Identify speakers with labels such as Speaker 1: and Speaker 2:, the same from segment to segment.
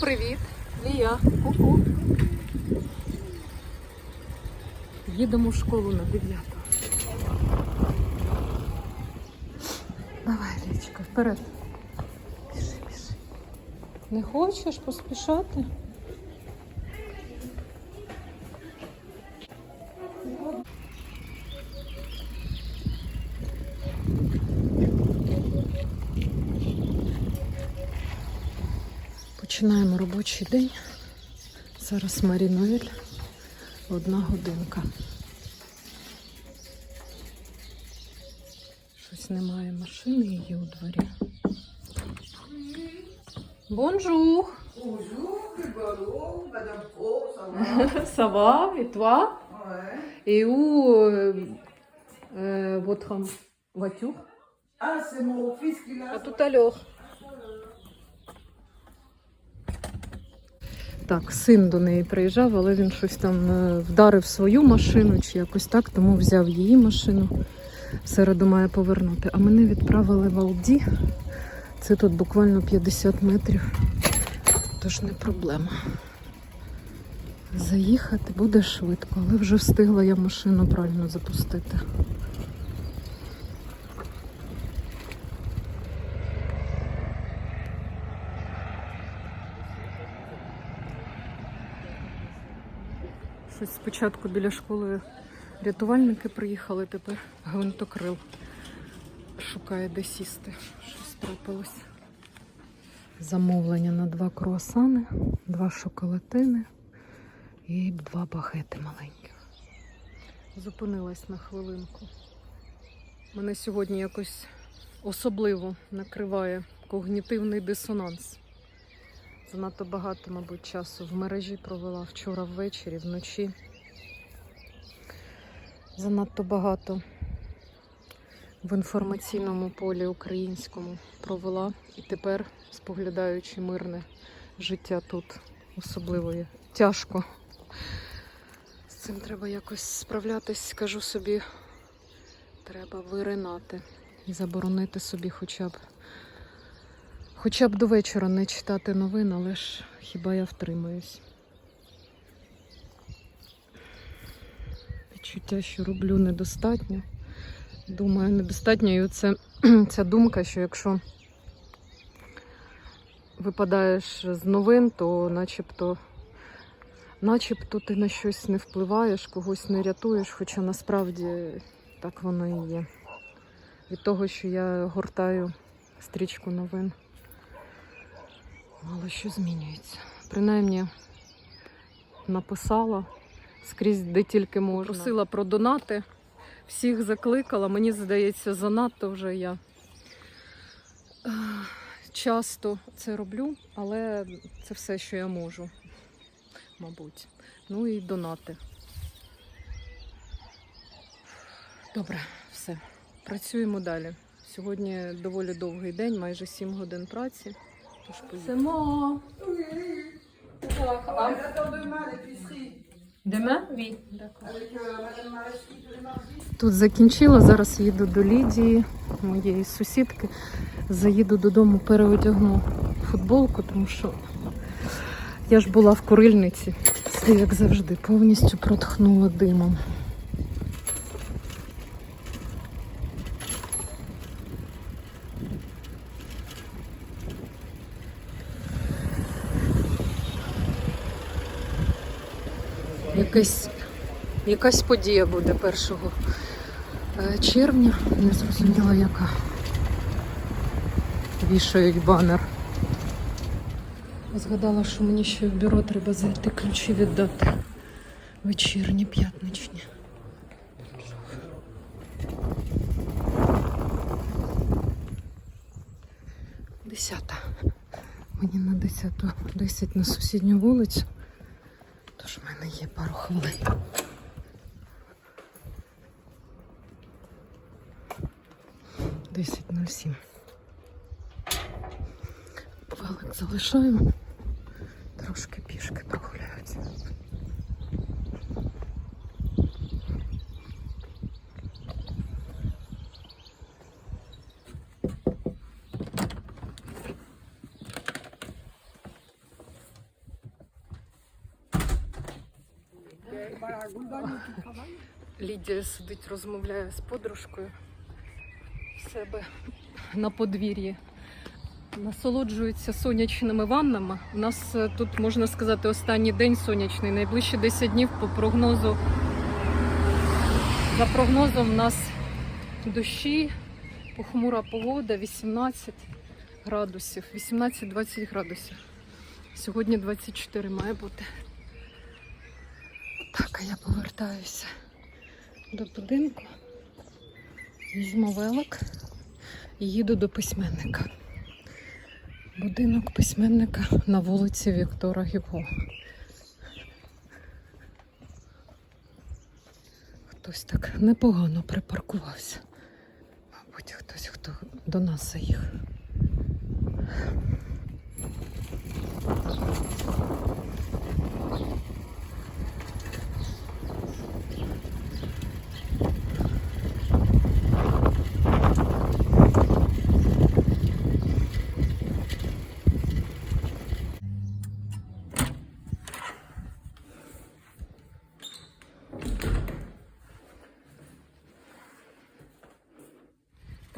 Speaker 1: Привіт! Лія, ку-ку. Їдемо в школу на 9. Давай, Лічка, вперед. Біжи, біжи. Не хочеш поспішати? Починаємо робочий день. Зараз Маріновіль. Одна годинка. Щось немає машини її у дворі. Бонжур!
Speaker 2: Rigolo, Madame Pro, ça va
Speaker 1: Ça va, et toi
Speaker 2: Ouais.
Speaker 1: Et où euh, euh, Так, син до неї приїжджав, але він щось там е, вдарив свою машину чи якось так, тому взяв її машину. Середу має повернути. А мене відправили в Алді. Це тут буквально 50 метрів. Тож не проблема. Заїхати буде швидко, але вже встигла я машину правильно запустити. Щось спочатку біля школи рятувальники приїхали, тепер гвинтокрил шукає де сісти. Щось трапилось. Замовлення на два круасани, два шоколатини і два багети маленьких. Зупинилась на хвилинку. Мене сьогодні якось особливо накриває когнітивний дисонанс. Занадто багато, мабуть, часу в мережі провела вчора ввечері, вночі. Занадто багато в інформаційному полі українському провела. І тепер, споглядаючи мирне життя тут, особливо є тяжко. З цим треба якось справлятись, скажу собі, треба виринати і заборонити собі хоча б Хоча б до вечора не читати новин, але ж хіба я втримаюсь. Відчуття, що роблю недостатньо. Думаю, недостатньо. І це ця думка, що якщо випадаєш з новин, то начебто, начебто ти на щось не впливаєш, когось не рятуєш, хоча насправді так воно і є. Від того, що я гортаю стрічку новин. Мало що змінюється. Принаймні написала скрізь, де тільки можна. Просила про донати, всіх закликала. Мені здається, занадто вже я е, часто це роблю, але це все, що я можу, мабуть. Ну і донати. Добре, все. Працюємо далі. Сьогодні доволі довгий день, майже 7 годин праці. Поїдемо. Симо.
Speaker 2: Elle attend demain?
Speaker 1: Oui. Тут закінчила, зараз їду до Лідії, моєї сусідки. Заїду додому, переодягну футболку, тому що я ж була в курильниці. Все як завжди, повністю протхнула димом. Якась, якась подія буде 1 е, червня, не зрозуміла яка. Вішають банер. Згадала, що мені ще в бюро треба зайти ключі віддати. Вечірні, п'ятничні. Десята. Мені на десяту, десять на сусідню вулицю. Тож в мене є пару хвилин. Десять нуль сім. Велик залишаємо. Трошки пішки Лідія сидить, розмовляє з подружкою в себе на подвір'ї. Насолоджується сонячними ваннами. У нас е, тут, можна сказати, останній день сонячний. Найближчі 10 днів по прогнозу. За прогнозом, у нас дощі, похмура погода, 18 градусів, 18-20 градусів. Сьогодні 24 має бути. Так, а я повертаюся до будинку, візьму велик і їду до письменника. Будинок письменника на вулиці Віктора Гюго. Хтось так непогано припаркувався. Мабуть, хтось, хто до нас заїхав.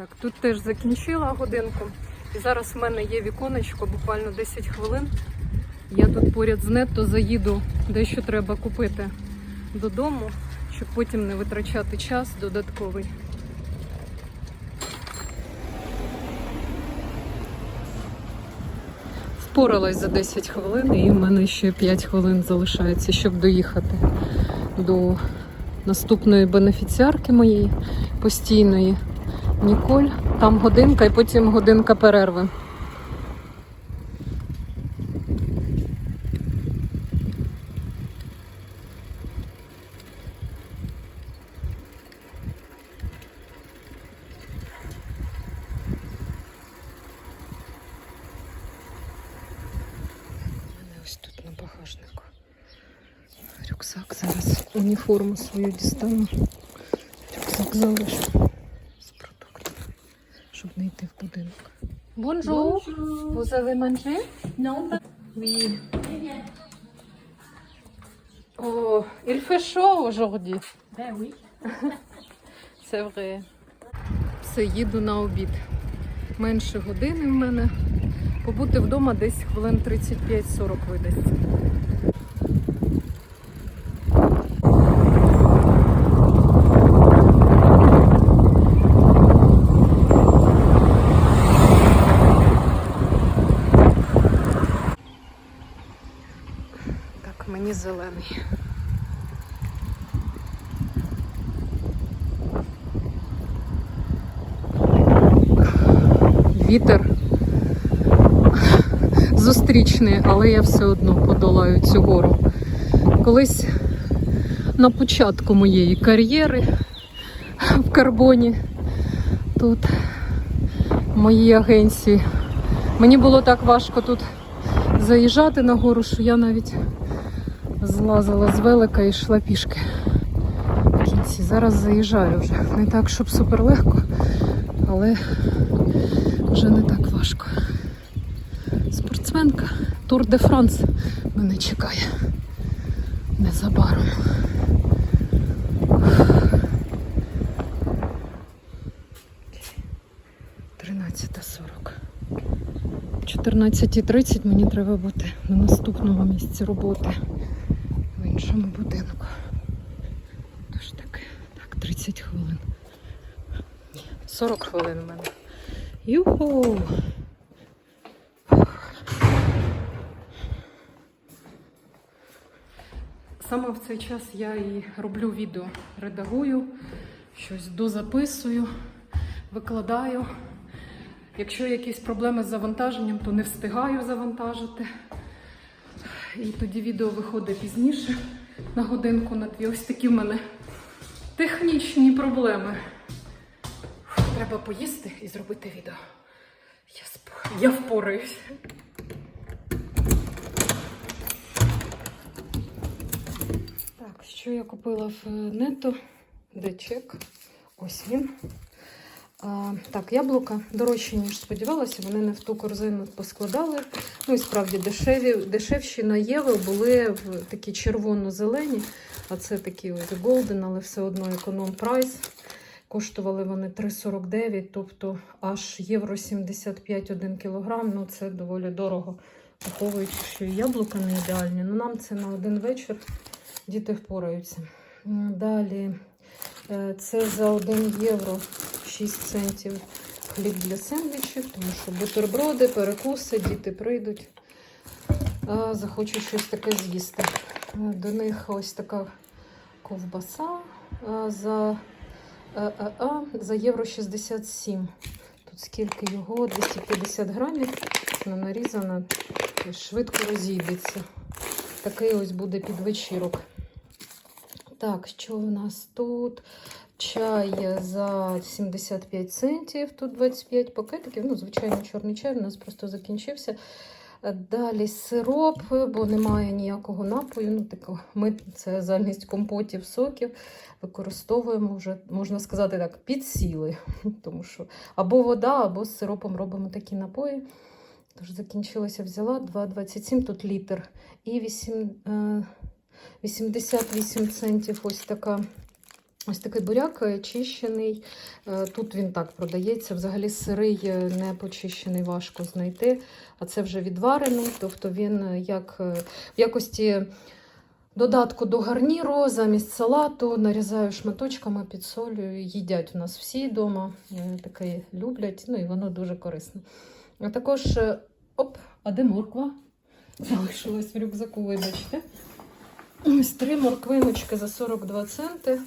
Speaker 1: Так, тут теж закінчила годинку. І зараз в мене є віконечко, буквально 10 хвилин. Я тут поряд з нетто заїду, дещо треба купити додому, щоб потім не витрачати час додатковий. Впоралась за 10 хвилин, і в мене ще 5 хвилин залишається, щоб доїхати до наступної бенефіціарки моєї постійної. Ніколь, там годинка і потім годинка перерви. Рюкзак зараз уніформу свою дістану. Рюкзак залишу щоб не йти в будинок. Bonjour. Vous avez mangé?
Speaker 3: Non.
Speaker 1: Oui. Oh, il fait chaud aujourd'hui.
Speaker 3: Ben oui.
Speaker 1: C'est vrai. Все, їду на обід. Менше години в мене. Побути вдома десь хвилин 35-40 видасться. Так, мені Вітер зустрічний, але я все одно подолаю цю гору. Колись на початку моєї кар'єри в карбоні тут моїй агенції. Мені було так важко тут заїжджати на гору, що я навіть злазила з велика і йшла пішки. В кінці. Зараз заїжджаю вже. Не так, щоб супер легко, але вже не так важко. Спортсменка Тур де Франс мене чекає незабаром. Тринадцята сорок. 14.30 мені треба бути на наступному місці роботи іншому будинку. Тож таке, так, 30 хвилин. 40 хвилин у мене. Юху! Саме в цей час я і роблю відео, редагую, щось дозаписую, викладаю. Якщо якісь проблеми з завантаженням, то не встигаю завантажити. І тоді відео виходить пізніше на годинку на дві. Ось такі в мене технічні проблеми. Треба поїсти і зробити відео. Я, сп... я впораюсь. Що я купила в нето? Де чек? Ось він. Так, яблука дорожчі, ніж сподівалася. Вони не в ту корзину поскладали. Ну і справді дешеві, дешевші на Євро були в такі червоно-зелені, а це такі ось Golden, але все одно економ прайс. Коштували вони 3,49, тобто аж євро 75 1 кілограм. Ну це доволі дорого, враховуючи, що і яблука не ідеальні. Ну нам це на один вечір діти впораються. Далі е, це за 1 євро 6 центів хліб для сендвічів, тому що бутерброди, перекуси, діти прийдуть, а, захочуть щось таке з'їсти. До них ось така ковбаса за, е, е, е, за євро 67. Тут скільки його? 250 грамів. Вона нарізана, швидко розійдеться. Такий ось буде підвечірок. Так, що в нас тут? Чай за 75 центів, тут 25 пакетиків. Ну, звичайно, чорний чай у нас просто закінчився. Е, Далі сироп, бо немає ніякого напою. Ну, тако, ми це замість компотів, соків використовуємо вже, можна сказати так, підсіли. Тому що або вода, або з сиропом робимо такі напої. Тож закінчилося, взяла 2,27, тут літр. І 8, е, 88 центів ось така. Ось такий буряк е, чищений. Е, Тут він так продається. Взагалі сирий е, не почищений, важко знайти. А це вже відварений, тобто він як в якості додатку до гарніру замість салату нарізаю шматочками, підсолюю. Їдять у нас всі вдома. Таке люблять, ну і воно дуже корисне. А також, оп, а де морква? Залишилась в рюкзаку, вибачте. Ось три морквиночки за 42 центи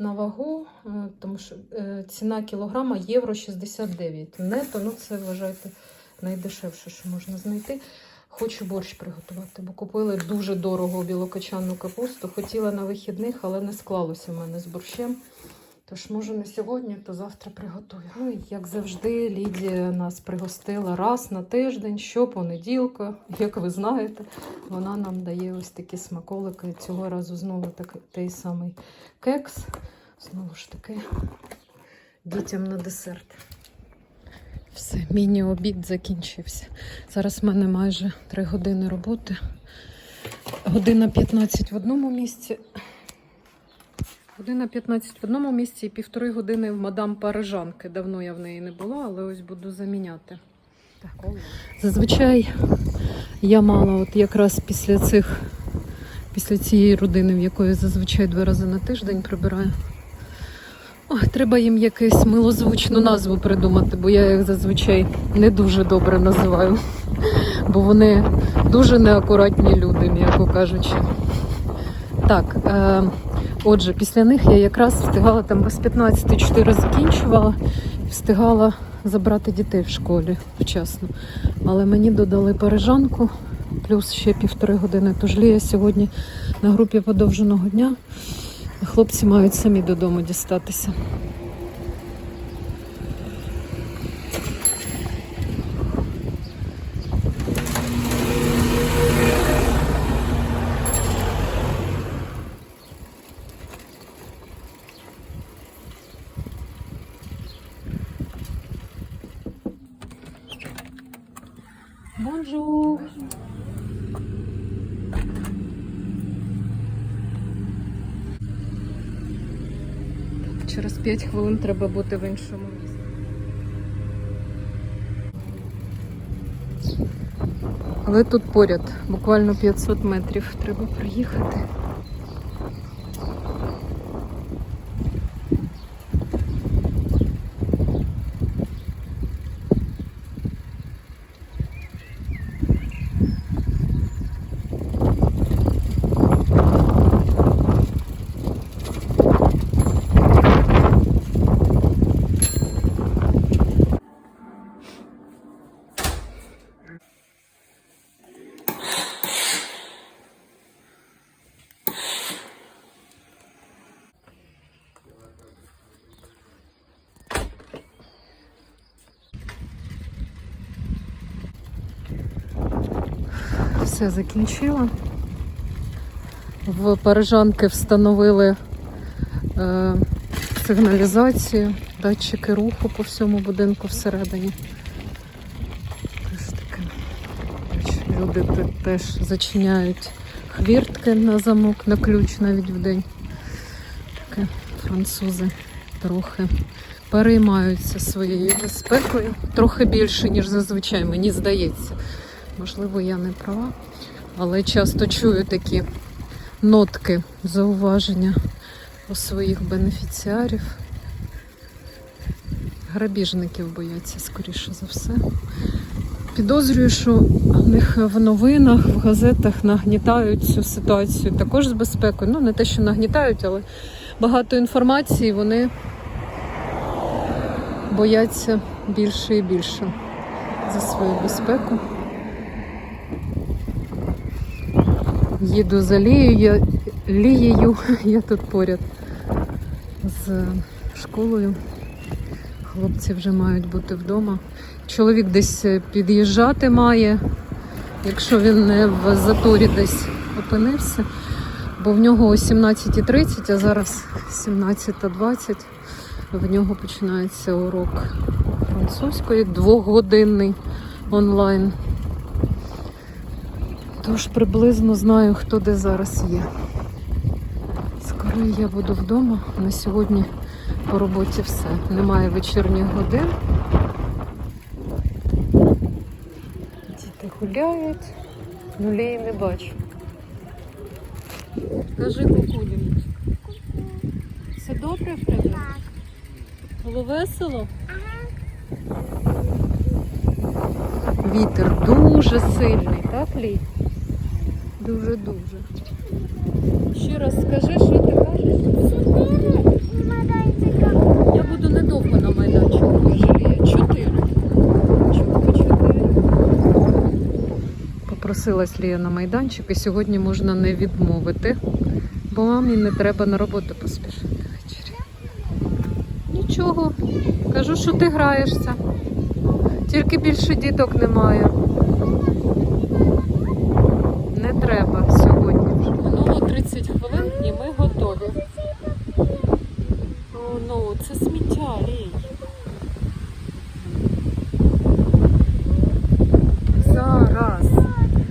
Speaker 1: на вагу, е, тому що е, ціна кілограма євро 69. Нето, ну це вважайте найдешевше, що можна знайти. Хочу борщ приготувати, бо купили дуже дорого білокочанну капусту. Хотіла на вихідних, але не склалося в мене з борщем. Тож, може, не сьогодні, то завтра приготую. Ну, як завжди, Лідія нас пригостила раз на тиждень, щопонеділка. Як ви знаєте, вона нам дає ось такі смаколики. Цього разу знову так, той самий кекс. Знову ж таки, дітям на десерт. Все, міні-обід закінчився. Зараз в мене майже 3 години роботи. Година 15 в одному місці. Година 15 в одному місці і півтори години в мадам Парижанки. Давно я в неї не була, але ось буду заміняти. Зазвичай я мала от якраз після цих, після цієї родини, в якої зазвичай два рази на тиждень прибираю. Ой, треба їм якусь милозвучну назву придумати, бо я їх зазвичай не дуже добре називаю. Бо вони дуже неакуратні люди, м'яко кажучи. Так, е, отже, після них я якраз встигала там без 15 4 закінчувала встигала забрати дітей в школі вчасно. Але мені додали парижанку, плюс ще півтори години. Тож я сьогодні на групі подовженого дня. Хлопці мають самі додому дістатися. Бонжур! Через 5 хвилин треба бути в іншому місці. Але тут поряд, буквально 500 метрів треба приїхати. Все закінчила. В парижанки встановили е, сигналізацію. датчики руху по всьому будинку всередині. Теж таке. Люди теж зачиняють хвіртки на замок, на ключ навіть в день. Таке французи трохи переймаються своєю безпекою. Трохи більше, ніж зазвичай, мені здається. Можливо, я не права, але часто чую такі нотки зауваження у своїх бенефіціарів. Грабіжників бояться, скоріше за все. Підозрюю, що в них в новинах, в газетах нагнітають цю ситуацію також з безпекою. Ну, не те, що нагнітають, але багато інформації вони бояться більше і більше за свою безпеку. Їду за Лією, Лією, я тут поряд з школою. Хлопці вже мають бути вдома. Чоловік десь під'їжджати має, якщо він не в заторі десь опинився, бо в нього о 17.30, а зараз 17.20. В нього починається урок французької, двохгодинний онлайн. Тож приблизно знаю, хто де зараз є. Скоро я буду вдома. На сьогодні по роботі все. Немає вечірніх годин. Діти гуляють. Нулей не бачу. Кажи кукулі. Все добре в тебе? Було весело? Вітер дуже сильний, так, Лій? Дуже-дуже. Ще раз скажи, що ти кажеш? Я буду недовго на майданчику, Лія. Чотири. Чітко чотири. Попросилась Лія на майданчик, і сьогодні можна не відмовити, бо мамі не треба на роботу поспішати ввечері. Нічого, кажу, що ти граєшся. Тільки більше діток немає. Не треба сьогодні вже. Минуло 30 хвилин і ми готові. О, ну, це сміття, Лій. Зараз.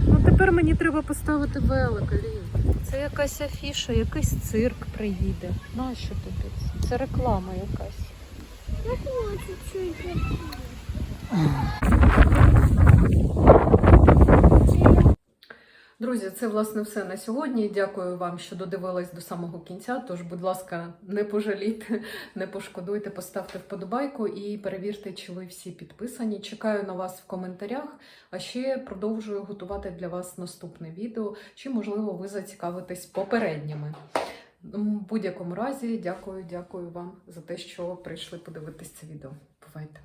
Speaker 1: Ну тепер мені треба поставити велика, Лій. Це якась афіша, якийсь цирк приїде. Нащо тобі? це? Це реклама якась. Друзі, це власне все на сьогодні. Дякую вам, що додивились до самого кінця. Тож, будь ласка, не пожалійте, не пошкодуйте, поставте вподобайку і перевірте, чи ви всі підписані. Чекаю на вас в коментарях. А ще продовжую готувати для вас наступне відео, чи можливо ви зацікавитесь попередніми. В будь-якому разі, дякую, дякую вам за те, що прийшли подивитись це відео. Бувайте!